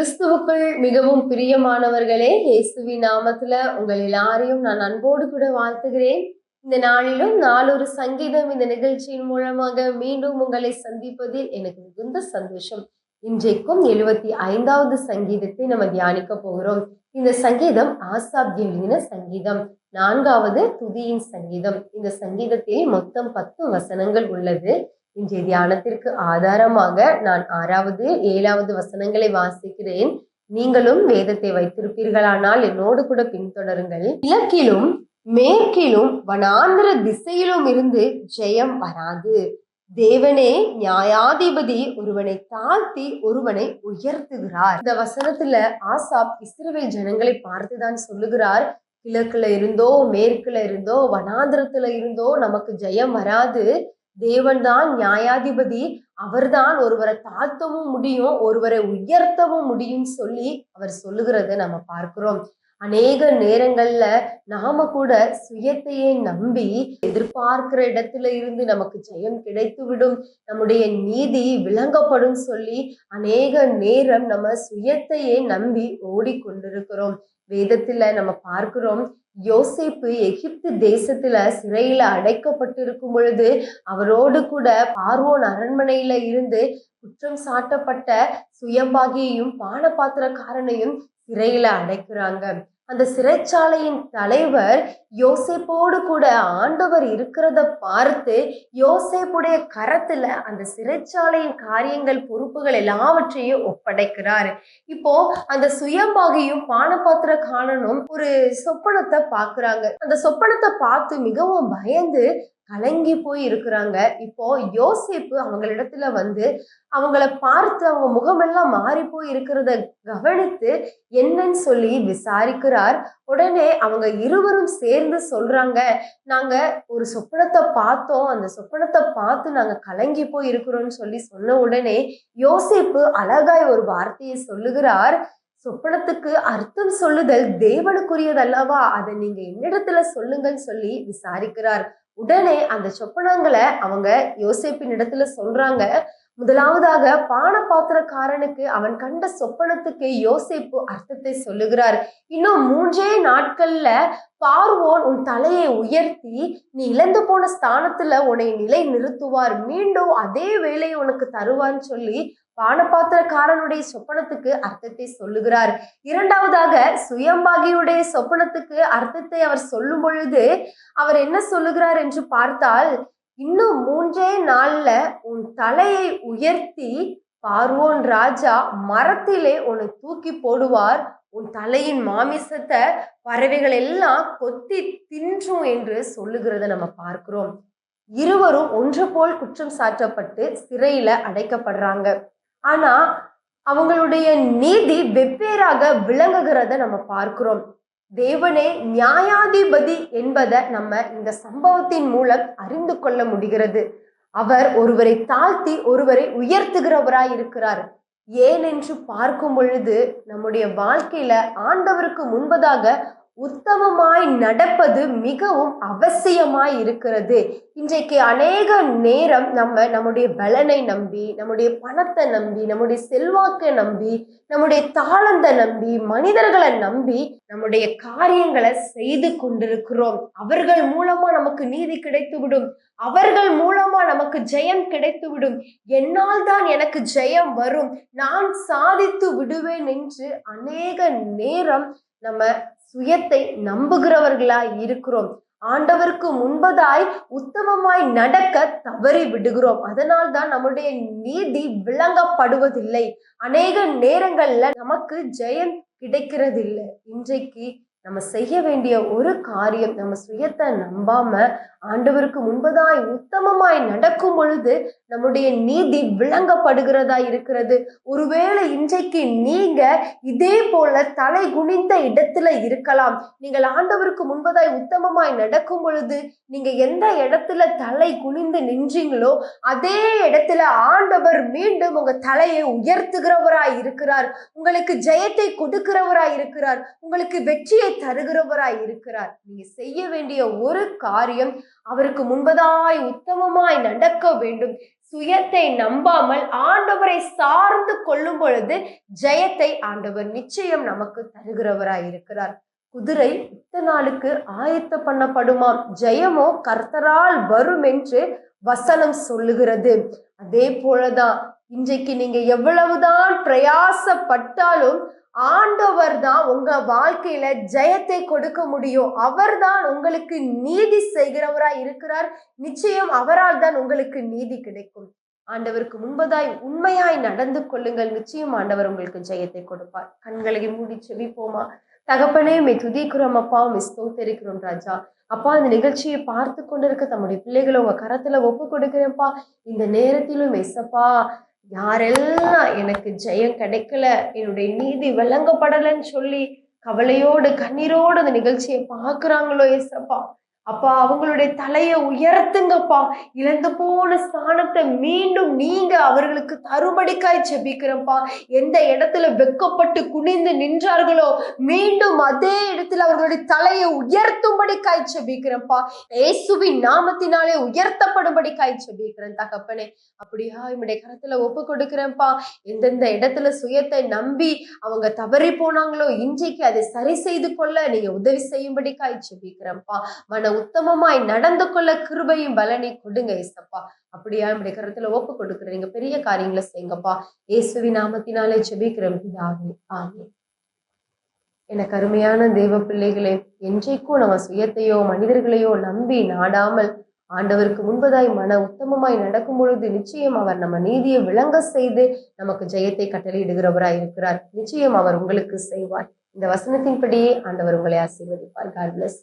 கிறிஸ்துவுக்குள் மிகவும் பிரியமானவர்களே இயேசுவி நாமத்துல உங்கள் எல்லாரையும் நான் அன்போடு கூட வாழ்த்துகிறேன். இந்த நாளிலும் நாளொரு சங்கீதம் இந்த நிகழ்ச்சியின் மூலமாக மீண்டும் உங்களை சந்திப்பதில் எனக்கு மிகுந்த சந்தோஷம். இன்றைக்கும் எழுபத்தி ஐந்தாவது சங்கீதத்தை நம்ம தியானிக்க போகிறோம். இந்த சங்கீதம் ஆசாப் எழுதின சங்கீதம். நான்காவது துதியின் சங்கீதம். இந்த சங்கீதத்தில் மொத்தம் பத்து வசனங்கள் உள்ளது. இன்றைய தியானத்திற்கு ஆதாரமாக நான் ஆறாவது ஏழாவது வசனங்களை வாசிக்கிறேன். நீங்களும் வேதத்தை வைத்திருப்பீர்களானால் என்னோடு கூட பின்தொடருங்கள். கிழக்கிலும் மேற்கிலும் வனாந்திர திசையிலும் இருந்து ஜெயம் வராது. தேவனே நியாயாதிபதி ஒருவனை தாழ்த்தி ஒருவனை உயர்த்துகிறார். இந்த வசனத்துல ஆசாப் இஸ்ரவேல் ஜனங்களை பார்த்துதான் சொல்லுகிறார். கிழக்குல இருந்தோ மேற்குல இருந்தோ வனாந்திரத்துல இருந்தோ நமக்கு ஜெயம் வராது. தேவன்தான் நியாயாதிபதி. அவர்தான் ஒருவரை தாழ்த்தவும் முடியும் ஒருவரை உயர்த்தவும் முடியும் சொல்லி அவர் சொல்லுகிறத நம்ம பார்க்கிறோம். அநேக நேரங்கள்ல நாம கூட சுயத்தையே நம்பி எதிர்பார்க்கிற இடத்துல இருந்து நமக்கு ஜெயம் கிடைத்து விடும் நம்முடைய நீதி விளங்கப்படும் சொல்லி அநேக நேரம் நம்ம சுயத்தையே நம்பி ஓடிக்கொண்டிருக்கிறோம். வேதத்துல நம்ம பார்க்கிறோம் யோசேப்பு எகிப்து தேசத்துல சிறையில அடைக்கப்பட்டிருக்கும் பொழுது அவரோடு கூட பார்வோன் அரண்மனையில இருந்து குற்றம் சாட்டப்பட்ட சுயம்பாகியையும் பானபாத்திரக்காரனையும் சிறையில அடைக்கிறாங்க. அந்த சிறைச்சாலையின் தலைவர் யோசேப்போடு கூட ஆண்டவர் இருக்கிறத பார்த்து யோசேப்புடைய கரத்துல அந்த சிறைச்சாலையின் காரியங்கள் பொறுப்புகள் எல்லாவற்றையும் ஒப்படைக்கிறார். இப்போ அந்த சுயம்பாகியும் பானபாத்திர காணனும் ஒரு சொப்பனத்தை பாக்குறாங்க அந்த சொப்பனத்தை பார்த்து மிகவும் பயந்து கலங்கி போய் இருக்கிறாங்க. இப்போ யோசிப்பு அவங்களிடத்துல வந்து அவங்கள பார்த்து அவங்க முகமெல்லாம் மாறி போய் இருக்கிறத கவனித்து என்னன்னு சொல்லி விசாரிக்கிறார். உடனே அவங்க இருவரும் சேர்ந்து சொல்றாங்க நாங்க ஒரு சொப்பனத்தை பார்த்தோம். அந்த சொப்பனத்தை பார்த்து நாங்க கலங்கி போய் இருக்கிறோம்னு சொல்லி சொன்ன உடனே யோசிப்பு அழகாய் ஒரு வார்த்தையை சொல்லுகிறார். சொப்பனத்துக்கு அர்த்தம் சொல்லுதல் தேவனுக்குரியதல்லவா? அதை நீங்க என்னிடத்துல சொல்லுங்கன்னு சொல்லி விசாரிக்கிறார். உடனே அந்த சொப்பனங்களை அவங்க யோசிப்பின் இடத்துல சொல்றாங்க. முதலாவதாக பானபாத்திரக்காரனுக்கு அவன் கண்ட சொப்பனத்துக்கு யோசிப்பு அர்த்தத்தை சொல்லுகிறார். இன்னும் மூன்றே நாட்கள்ல பார்வோன் உன் தலையை உயர்த்தி நீ இழந்து போன ஸ்தானத்துல உன்னை நிலை நிறுத்துவார் மீண்டும் அதே வேலையை உனக்கு தருவான்னு சொல்லி பானபாத்திரக்காரனுடைய சொப்பனத்துக்கு அர்த்தத்தை சொல்லுகிறார். இரண்டாவதாக சுயம்பாகியுடைய சொப்பனத்துக்கு அர்த்தத்தை அவர் சொல்லும் பொழுது அவர் என்ன சொல்லுகிறார் என்று பார்த்தால் இன்னும் மூன்றே நாள்ல உன் தலையை உயர்த்தி பார்வோன் ராஜா மரத்திலே உன்னை தூக்கி போடுவார். உன் தலையின் மாமிசத்தை பறவைகள் எல்லாம் கொத்தி தின்றும் என்று சொல்லுகிறத நம்ம பார்க்கிறோம். இருவரும் ஒன்று போல் குற்றம் சாட்டப்பட்டு சிறையில அடைக்கப்படுறாங்க. ஆனா அவங்களுடைய நீதி வெவ்வேறாக விளங்குகிறத நம்ம பார்க்கிறோம். தேவனே நியாயாதிபதி என்பதை நம்ம இந்த சம்பவத்தின் மூலம் அறிந்து கொள்ள முடிகிறது. அவர் ஒருவரை தாழ்த்தி ஒருவரை உயர்த்துகிறவராய் இருக்கிறார். ஏன் என்று பார்க்கும் பொழுது நம்முடைய வாழ்க்கையில ஆண்டவருக்கு முன்பதாக உத்தமமாய் நடப்பது மிகவும் அவசியமாய் இருக்கிறது. இன்றைக்கு அநேக நேரம் நம்ம நம்முடைய பலனை நம்பி நம்முடைய பணத்தை நம்பி நம்முடைய செல்வாக்கை நம்பி நம்முடைய தாளந்தை நம்பி மனிதர்களை நம்பி நம்முடைய காரியங்களை செய்து கொண்டிருக்கிறோம். அவர்கள் மூலமா நமக்கு நீதி கிடைத்துவிடும். அவர்கள் மூலமா நமக்கு ஜெயம் கிடைத்துவிடும். என்னால் தான் எனக்கு ஜெயம் வரும். நான் சாதித்து விடுவேன் என்று அநேக நேரம் நம்ம சுயத்தை நம்புகிறவர்களாய் இருக்கிறோம். ஆண்டவருக்கு முன்பதாய் உத்தமமாய் நடக்க தவறி விடுகிறோம். அதனால் தான் நம்முடைய நீதி விளங்கப்படுவதில்லை. அநேக நேரங்கள்ல நமக்கு ஜெயம் கிடைக்கிறதில்லை. இன்றைக்கு நம்ம செய்ய வேண்டிய ஒரு காரியம் நம்ம சுயத்தை நம்பாம ஆண்டவருக்கு முன்பதாய் உத்தமமாய் நடக்கும் பொழுது நம்முடைய நீதி விளங்கப்படுகிறதா இருக்கிறது. ஒருவேளை இன்றைக்கு நீங்க இதே போல தலை குனிந்த இடத்துல இருக்கலாம். நீங்கள் ஆண்டவருக்கு முன்பதாய் உத்தமமாய் நடக்கும் பொழுது நீங்க எந்த இடத்துல தலை குனிந்து நின்றீங்களோ அதே இடத்துல ஆண்டவர் மீண்டும் உங்க தலையை உயர்த்துகிறவராய் இருக்கிறார். உங்களுக்கு ஜெயத்தை கொடுக்கிறவராய் இருக்கிறார். உங்களுக்கு வெற்றியை தருகிறவராய் இருக்கிறார். நீங்க செய்ய வேண்டிய ஒரு காரியம் அவருக்கு முன்பதாய் உத்தமமாய் நடக்க வேண்டும். சுயத்தை நம்பாமல் ஆண்டவரை சார்ந்து கொள்ளும் பொழுது ஜெயத்தை ஆண்டவர் நிச்சயம் நமக்கு தருகிறவராய் இருக்கிறார். குதிரை இத்த நாளுக்கு ஆயத்த பண்ணப்படுமாம் ஜெயமோ கர்த்தரால் வரும் என்று வசனம் சொல்லுகிறது. அதே போலதான் இன்றைக்கு நீங்க எவ்வளவுதான் பிரயாசப்பட்டாலும் ஆண்டவர் தான் உங்க வாழ்க்கையில ஜெயத்தை கொடுக்க முடியும். அவர்தான் உங்களுக்கு நீதி செய்கிறவரா இருக்கிறார். நிச்சயம் அவரால் தான் உங்களுக்கு நீதி கிடைக்கும். ஆண்டவருக்கு முன்பதாய் உண்மையாய் நடந்து கொள்ளுங்கள். நிச்சயம் ஆண்டவர் உங்களுக்கு ஜெயத்தை கொடுப்பார். கண்களை மூடி செவிப்போமா தகப்பனே மே துதிக்கிறோம் அப்பா. மே ஸ்தோத்தரிக்கிறோம் ராஜா. அப்பா இந்த நிகழ்ச்சியை பார்த்து கொண்டிருக்க தம்முடைய பிள்ளைகளை உங்க கரத்துல ஒப்பு கொடுக்கிறேன்ப்பா. இந்த நேரத்திலும் மெஸ்ஸப்பா யாரெல்லாம் எனக்கு ஜெயம் கிடைக்கல என்னுடைய நீதி விளங்கப்படலைன்னு சொல்லி கவலையோடு கண்ணீரோடு அந்த நிகழ்ச்சியை பார்க்குறாங்களோ ஏசப்பா? அப்பா அவங்களுடைய தலையை உயர்த்துங்கப்பா. இழந்து போன ஸ்தானத்தை மீண்டும் நீங்க அவர்களுக்கு தருபடிக்காய் செபிக்கிறப்பா எந்த இடத்துல வெக்கப்பட்டு குனிந்து நின்றார்களோ மீண்டும் அதே இடத்துல அவர்களுடைய தலையை உயர்த்தும்படிக்காய் செபிக்கிறப்பா இயேசுவின் நாமத்தினாலே உயர்த்தப்படும்படிக்காய் செபிக்கிறேன் தகப்பனே. அப்படியா இவனுடைய கரத்துல ஒப்பு கொடுக்கிறேன்ப்பா. எந்தெந்த இடத்துல சுயத்தை நம்பி அவங்க தவறி போனாங்களோ இன்றைக்கு அதை சரி செய்து கொள்ள நீங்க உதவி செய்யும்படிக்காய் செபிக்கிறேன்ப்பா. மன உத்தமமாய் நடந்து கொள்ள கிருபையும் பலனை கொடுங்க ஏசப்பா. அப்படியா நம்முடைய கருத்துல ஒப்பு கொடுக்குறீங்க பெரிய காரியங்களை செய்யுங்கப்பா. இயேசுவி நாமத்தினாலே செபிக்கிறோம் இதாகவே ஆமே எனக்கு அருமையான தெய்வ பிள்ளைகளே என்றைக்கும் நம்ம சுயத்தையோ மனிதர்களையோ நம்பி நாடாமல் ஆண்டவருக்கு முன்பதாய் மன உத்தமமாய் நடக்கும் பொழுது நிச்சயம் அவர் நம்ம நீதியை விளங்க செய்து நமக்கு ஜெயத்தை கட்டளையிடுகிறவராய் இருக்கிறார். நிச்சயம் அவர் உங்களுக்கு செய்வார். இந்த வசனத்தின்படியே ஆண்டவர் உங்களை ஆசீர்வதிப்பார். God plus